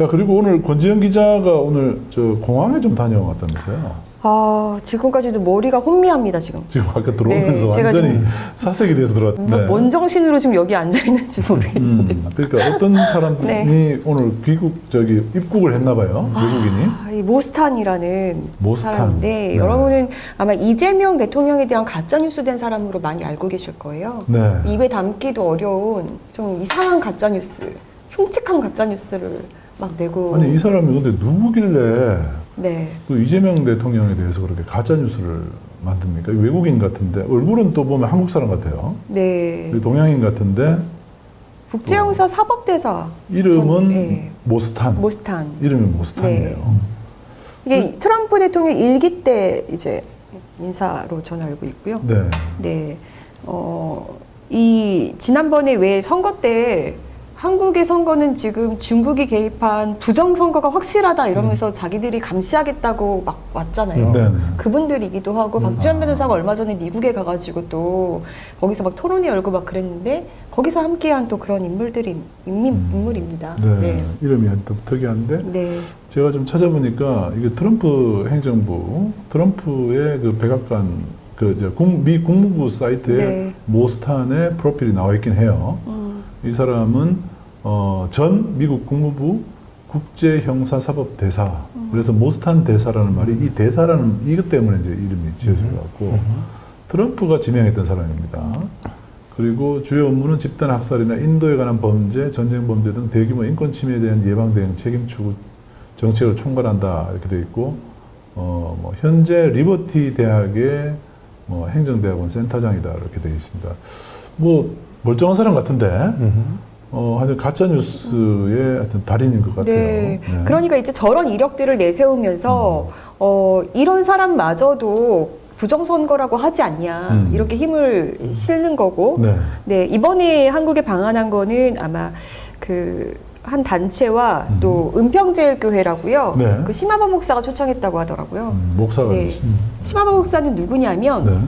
자 그리고 오늘 권지현 기자가 오늘 저 공항에 좀 다녀왔다면서요. 아, 지금까지도 머리가 혼미합니다, 지금. 지금 아까 들어오면서 네, 제가 완전히 지금- 사색이 돼서 들어왔. 뭐, 뭔 정신으로 지금 여기 앉아 있는지 모르겠는데. 음, 그러니까 어떤 사람이 네. 오늘 귀국 저기 입국을 했나 봐요. 외국인이. 아, 이 모스탄이라는 모스탄. 사람인데 네. 여러분은 아마 이재명 대통령에 대한 가짜 뉴스 된 사람으로 많이 알고 계실 거예요. 네. 입에 담기도 어려운 좀 이상한 가짜 뉴스, 흉측한 가짜 뉴스를 막 내고 아니 이 사람이 근데 누구길래 네. 또 이재명 대통령에 대해서 그렇게 가짜 뉴스를 만듭니까? 외국인 같은데 얼굴은 또 보면 한국 사람 같아요. 네. 동양인 같은데 국제형사 사법대사 이름은 전- 네. 모스탄. 모스탄. 이름이 모스탄이에요. 이게 트럼프 대통령 일기 때 이제 인사로 저는 알고 있고요. 네. 네. 어, 이 지난번에 왜 선거 때 한국의 선거는 지금 중국이 개입한 부정 선거가 확실하다 이러면서 자기들이 감시하겠다고 막 왔잖아요. 음. 네. 네. 그분들이기도 하고 박지원 변호사가 얼마 전에 미국에 가가지고 또 거기서 막 토론회 열고 막 그랬는데 거기서 함께한 또 그런 인물들이 인물, 음. 인물입니다. 네. 네. 이름이 좀 특이한데 네. 제가 좀 찾아보니까 이게 트럼프 행정부 트럼프의 그 백악관 그미 국무부 사이트에 네. 모스탄의 프로필이 나와 있긴 해요. 음, 이 사람은 어, 전 미국 국무부 국제형사사법 대사. 그래서 모스탄 대사라는 말이 이 대사라는 이것 때문에 이제 이름이 지어진 것 같고 트럼프가 지명했던 사람입니다. 그리고 주요 업무는 집단 학살이나 인도에 관한 범죄, 전쟁 범죄 등 대규모 인권 침해에 대한 예방 대응 책임 추구 정책을 총괄한다 이렇게 돼 있고 어, 뭐 현재 리버티 대학의 뭐 행정대학원 센터장이다 이렇게 되어 있습니다. 뭐 멀쩡한 사람 같은데 어, 하여튼 가짜 뉴스의 하여튼 달인인 것 같아요. 네. 네. 그러니까 이제 저런 이력들을 내세우면서 어, 이런 사람마저도 부정선거라고 하지 않냐 음. 이렇게 힘을 실는 거고 네. 네 이번에 한국에 방한한 거는 아마 그 한 단체와 음. 또 은평제일교회라고요. 네. 그 심하바 목사가 초청했다고 하더라고요. 음, 목사가 네. 심하바 목사는 누구냐면 네.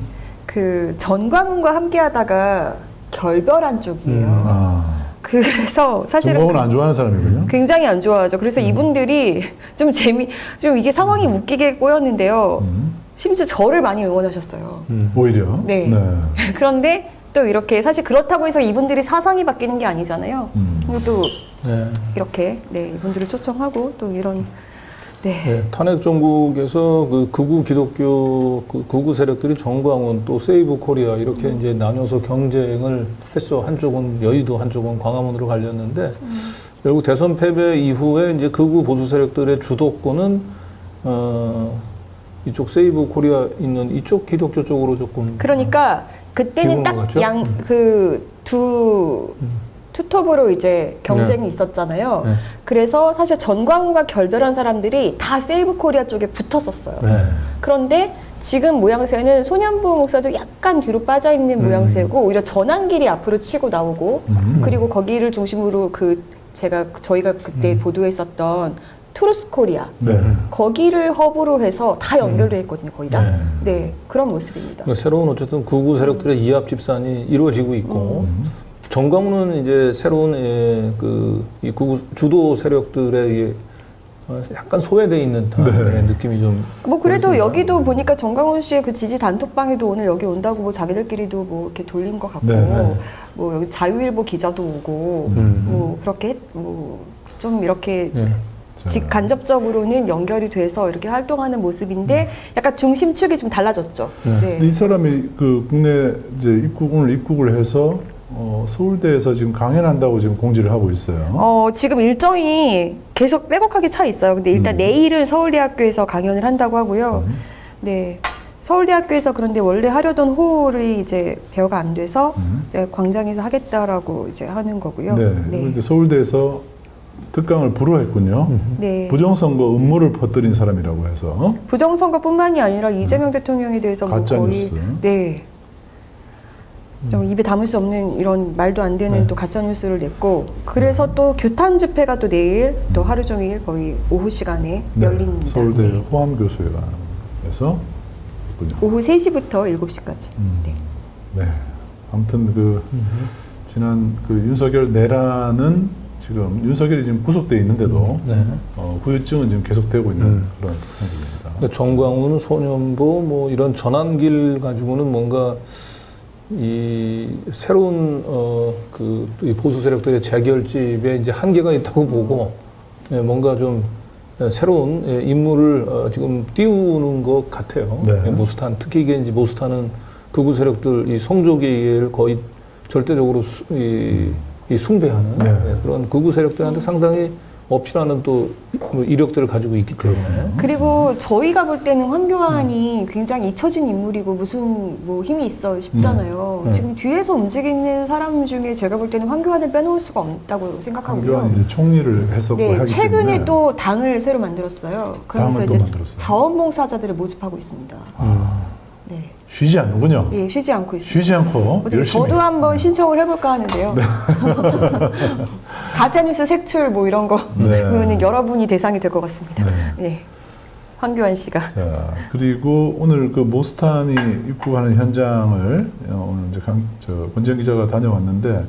그 전광훈과 함께하다가 결별한 쪽이에요. 음, 아. 그래서 사실은 정광훈 안 좋아하는 사람이군요. 굉장히 안 좋아하죠. 그래서 이분들이 좀 재미, 좀 이게 상황이 웃기게 꼬였는데요. 음, 심지어 저를 많이 응원하셨어요. 오히려. 네. 그런데 또 이렇게 사실 그렇다고 해서 이분들이 사상이 바뀌는 게 아니잖아요. 음. 그리고 또 네. 이렇게 네 이분들을 초청하고 또 이런 네, 네, 탄핵 정국에서 그 극우 기독교 그 극우 세력들이 정광훈 또 세이브 코리아 이렇게 이제 나눠서 경쟁을 했어. 한쪽은 여의도, 한쪽은 광화문으로 갈렸는데 결국 대선 패배 이후에 이제 극우 보수 세력들의 주도권은 어 이쪽 세이브 코리아 있는 이쪽 기독교 쪽으로 조금 그러니까 그때는? 딱 양 그두 투톱으로 이제 경쟁이 있었잖아요. 네. 그래서 사실 전광훈과 결별한 사람들이 다 세이브 코리아 쪽에 붙었었어요. 네. 그런데 지금 모양새는 소년부 목사도 약간 뒤로 빠져 있는 음. 모양새고 오히려 전환길이 앞으로 치고 나오고 음. 그리고 거기를 중심으로 그 제가 저희가 그때 보도했었던 투루스 코리아 네. 거기를 허브로 해서 다 연결돼 있거든요 거의 다. 네. 네 그런 모습입니다. 그러니까 새로운 어쨌든 극우 세력들의 이합 집산이 이루어지고 있고 음. 정광훈은 이제 새로운 예, 그이 극우 주도 세력들의 예, 어, 약간 소외돼 있는 네. 예, 느낌이 좀 뭐 그래도 그렇습니다. 여기도 보니까 정강훈 씨의 그 지지 단톡방에도 오늘 여기 온다고 뭐 자기들끼리도 뭐 이렇게 돌린 것 같고 네, 네. 뭐 여기 자유일보 기자도 오고 음. 뭐 그렇게 뭐 좀 이렇게 예. 자, 직 간접적으로는 연결이 돼서 이렇게 활동하는 모습인데 약간 중심축이 좀 달라졌죠. 네. 근데 이 사람이 그 국내 이제 입국 오늘 입국을 해서 어, 서울대에서 지금 강연한다고 지금 공지를 하고 있어요. 어, 지금 일정이 계속 빼곡하게 차 있어요. 근데 일단 음. 내일은 서울대학교에서 강연을 한다고 하고요. 음. 네. 서울대학교에서 그런데 원래 하려던 홀이 이제 대여가 안 돼서 음. 이제 광장에서 하겠다라고 이제 하는 거고요. 네. 네. 서울대에서 특강을 불허했군요. 네. 부정선거 음모를 퍼뜨린 사람이라고 해서 부정선거뿐만이 아니라 이재명 대통령에 대해서 뭐 음. 가짜 거의 뉴스. 네. 좀 입에 담을 수 없는 이런 말도 안 되는 네. 또 가짜 뉴스를 냈고 그래서 또 규탄 집회가 또 내일 또 하루 종일 거의 오후 시간에 네, 열립니다. 서울대 네. 호암 교수회관에서 있군요. 오후 3시부터 7시까지. 음. 네. 네. 아무튼 그 지난 그 윤석열 내란은 지금 윤석열이 지금 구속돼 있는데도 네. 어, 후유증은 지금 계속되고 있는 음. 그런 상황입니다. 정광훈, 소년보 뭐 이런 전환길 가지고는 뭔가 이 새로운 어그 보수 세력들의 재결집에 이제 한계가 있다고 보고 예, 뭔가 좀 새로운 예, 인물을 어, 지금 띄우는 것 같아요. 네. 예, 모스탄 특히 이게 이제 모스탄은 극우 세력들 이 성조기를 거의 절대적으로 수, 이, 이 숭배하는 네. 예, 그런 극우 세력들한테 상당히 어필하는 또 뭐 이력들을 가지고 있기 때문에 그리고 저희가 볼 때는 황교안이 굉장히 잊혀진 인물이고 무슨 뭐 힘이 있어 싶잖아요. 네. 지금 뒤에서 움직이는 사람 중에 제가 볼 때는 황교안을 빼놓을 수가 없다고 생각하고요. 황교안이 이제 총리를 했었고 네, 하기 최근에 때문에 또 당을 새로 만들었어요. 그러면서 당을 또 이제 만들었어요. 자원봉사자들을 모집하고 있습니다. 아, 네, 쉬지 않는군요. 예, 쉬지 않고 있습니다. 쉬지 않고 열심히. 저도 한번 신청을 해볼까 하는데요. 네. 가짜뉴스 색출 뭐 이런 거 네. 그러면 여러분이 대상이 될 것 같습니다. 네. 네. 황교안 씨가. 자 그리고 오늘 그 모스탄이 입국하는 현장을 어, 오늘 이제 강, 저 권지현 기자가 다녀왔는데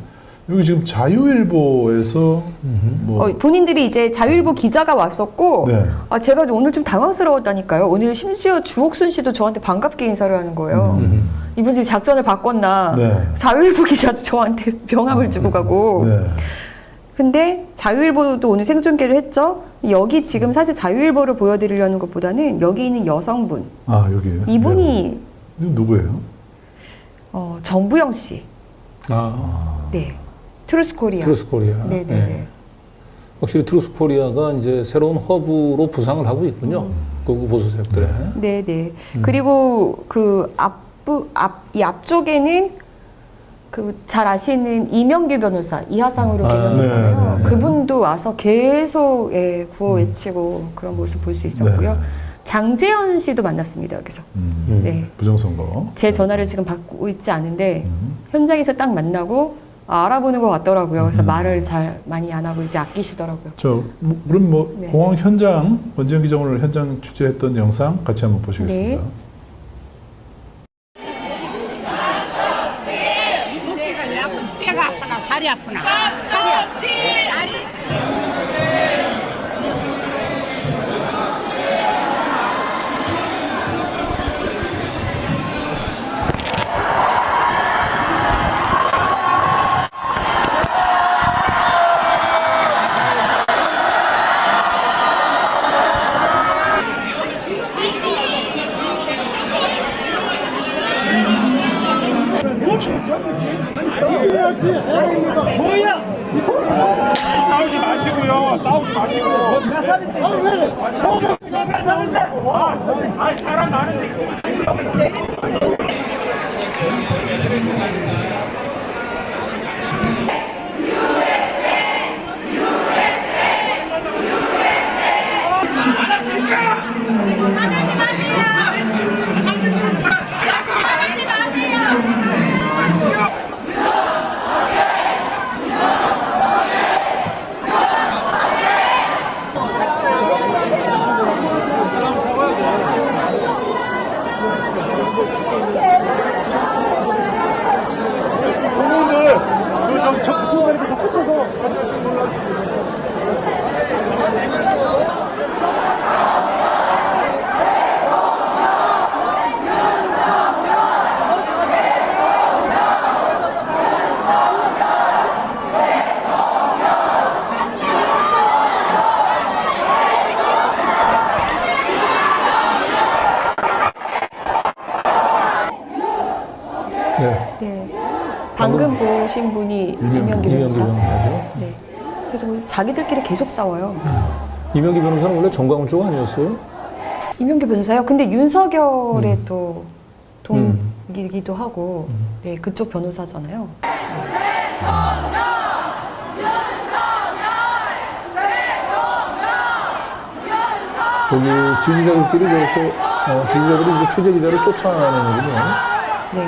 여기 지금 자유일보에서 뭐 어, 본인들이 이제 자유일보 기자가 왔었고, 네. 아, 제가 오늘 좀 당황스러웠다니까요. 오늘 심지어 주옥순 씨도 저한테 반갑게 인사를 하는 거예요. 음. 이분들이 작전을 바꿨나. 네. 자유일보 기자도 저한테 병함을 주고 가고. 네. 근데 자유일보도 오늘 생중계를 했죠. 여기 지금 사실 자유일보를 보여드리려는 것보다는 여기 있는 여성분. 아 여기 이분이 네. 이분 누구예요? 어, 정부영 씨. 아, 네. 트루스 코리아. 트루스 코리아. 네네네. 네. 확실히 트루스 코리아가 이제 새로운 허브로 부상을 하고 있군요. 극우 보수 세력들에. 네네. 음. 그리고 그 앞부 앞이 앞쪽에는 그 잘 아시는 이명규 변호사 이하상으로 아, 개명했잖아요. 네, 네, 네. 그분도 와서 계속 예, 구호 음. 외치고 그런 모습 볼 수 있었고요. 네. 장재현 씨도 만났습니다 여기서. 음, 음. 네. 부정선거. 제 전화를 지금 받고 있지 않은데 음. 현장에서 딱 만나고 아, 알아보는 것 같더라고요. 그래서 음. 말을 잘 많이 안 하고 이제 아끼시더라고요. 저 뭐, 그럼 뭐 네. 공항 현장 권지현 기자 오늘 현장 취재했던 영상 같이 한번 보시겠습니다. 네. 내가 왜 아픈 뼈가 아프나 살이 아프나 살이 아프나 싸우지 마시고요. 싸우지 마시고. 몇 살인데? 몇 살인데? 아, 사람 많은데. 부모들, 그좀 그쪽에 자꾸 서서 네. 네. 보신 분이 이명기 변호사. 변호사죠. 네. 그래서 뭐 자기들끼리 계속 싸워요. 이명기 변호사는 원래 정광훈 쪽 아니었어요? 이명규 변호사요. 근데 윤석열의 음. 또 음. 동기기도 하고, 네 그쪽 변호사잖아요. 저기 지지자들끼리 저렇게 어, 지지자들이 이제 취재 기자를 쫓아내는군요. 네.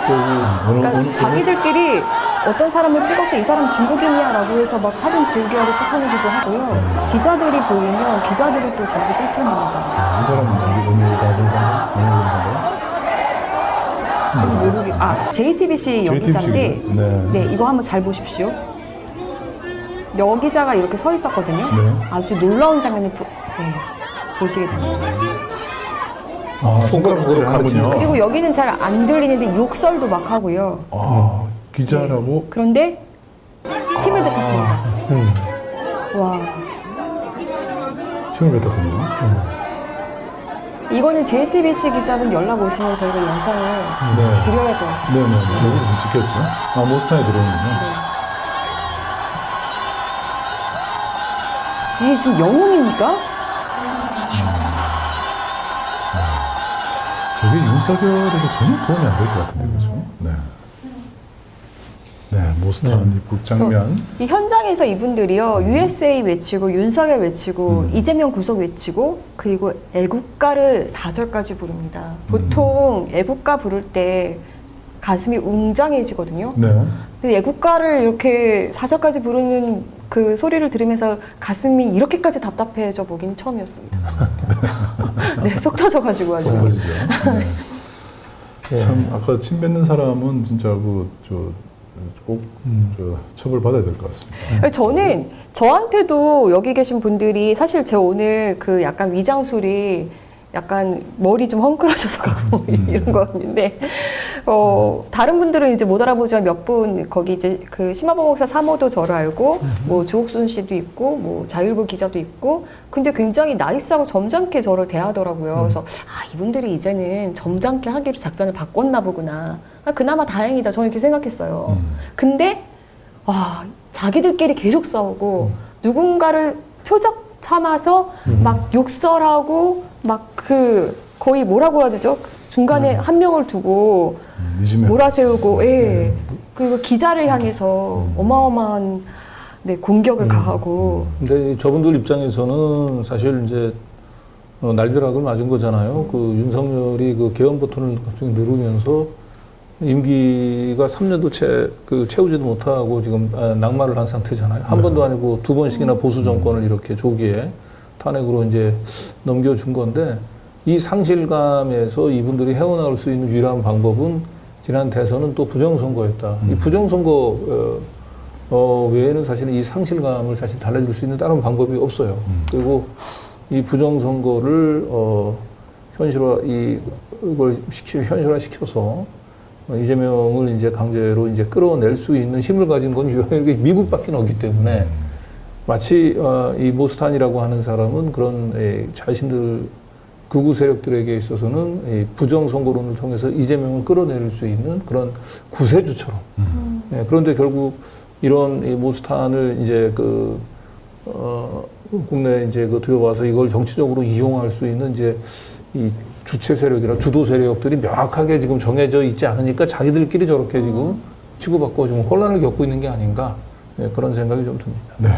저기 어느 그러니까 어느 자기들끼리 어떤 사람을 찍어서 이 사람 중국인이야라고 해서 막 사진 지우게 하고 쫓아내기도 하고요. 기자들이 보이면 기자들을 또 전부 쫓아냅니다. 이 사람은 어디 어느 가정상가? 어느 가정상가? 그건 모르겠. 아 JTBC 연기자인데, JTBC. 네. 네 이거 한번 잘 보십시오. 여기자가 이렇게 서 있었거든요. 네. 아주 놀라운 장면을 보, 네, 보시게 됩니다. 아, 손가락으로 손가락으로 하군요. 그리고 여기는 잘 안 들리는데 욕설도 막 하고요. 아, 기자라고 그런데 침을 뱉었습니다. 음. 와, 침을 뱉었군요. 이거는 JTBC 기자분 연락 오시면 저희가 영상을 네. 드려야 할 것 같습니다. 네네네. 여기서 찍혔죠. 아, 모스탄에 들어오는군요. 이게 지금 영웅입니까? 저게 윤석열에게 전혀 도움이 안 될 것 같은데, 그죠? 네. 네, 모스탄 입국 장면. 이 현장에서 이분들이요 USA 외치고 윤석열 외치고 음. 이재명 구속 외치고 그리고 애국가를 4절까지 부릅니다. 보통 애국가 부를 때 가슴이 웅장해지거든요. 네. 근데 애국가를 이렇게 4절까지 부르는 그 소리를 들으면서 가슴이 이렇게까지 답답해져 보기는 처음이었습니다. 네, 속 터져가지고 아주. 속 터지죠. 네. 예. 참, 아까 침 뱉는 사람은 진짜 그, 저, 꼭, 음. 저, 처벌 받아야 될 것 같습니다. 저는 저한테도 여기 계신 분들이 사실 제 오늘 그 약간 위장술이 약간 머리 좀 헝클어져서 가고 음. 이런 거였는데 어 다른 분들은 이제 못 알아보지만 몇 분 거기 이제 그 심화보 목사 사모도 저를 알고 뭐 주옥순 씨도 있고 뭐 자율부 기자도 있고 근데 굉장히 나이스하고 점잖게 저를 대하더라고요. 그래서 아 이분들이 이제는 점잖게 하기로 작전을 바꿨나 보구나. 아, 그나마 다행이다. 저는 이렇게 생각했어요. 음. 근데 아, 자기들끼리 계속 싸우고 누군가를 표적 삼아서 막 욕설하고 막 그 거의 뭐라고 해야 되죠? 중간에 한 명을 두고 음, 이지명. 몰아세우고 예. 그리고 기자를 향해서 어마어마한 네, 공격을 가하고 근데 저분들 입장에서는 사실 이제 어, 날벼락을 맞은 거잖아요. 그 윤석열이 그 개헌 버튼을 갑자기 누르면서 임기가 3년도 채, 그 채우지도 못하고 지금 아, 낙마를 한 상태잖아요. 한 번도 아니고 두 번씩이나 보수 정권을 이렇게 조기에 탄핵으로 이제 넘겨준 건데 이 상실감에서 이분들이 헤어나올 수 있는 유일한 방법은 지난 대선은 또 부정선거였다. 이 부정선거 어, 어, 외에는 사실은 이 상실감을 사실 달래줄 수 있는 다른 방법이 없어요. 그리고 이 부정선거를 어, 현실화 이 이걸 시키 현실화 시켜서 어, 이재명을 이제 강제로 이제 끌어낼 수 있는 힘을 가진 건 유일하게 미국밖에 없기 때문에 마치 어, 이 모스탄이라고 하는 사람은 그런 에, 자신들 극우 세력들에게 있어서는 이 부정 선거론을 통해서 이재명을 끌어내릴 수 있는 그런 구세주처럼. 예, 그런데 결국 이런 이 모스탄을 이제 그 어, 국내 이제 그 들여와서 이걸 정치적으로 이용할 수 있는 이제 이 주체 세력이나 주도 세력들이 명확하게 지금 정해져 있지 않으니까 자기들끼리 저렇게 지금 치고받고 지금 혼란을 겪고 있는 게 아닌가 예, 그런 생각이 좀 듭니다. 네.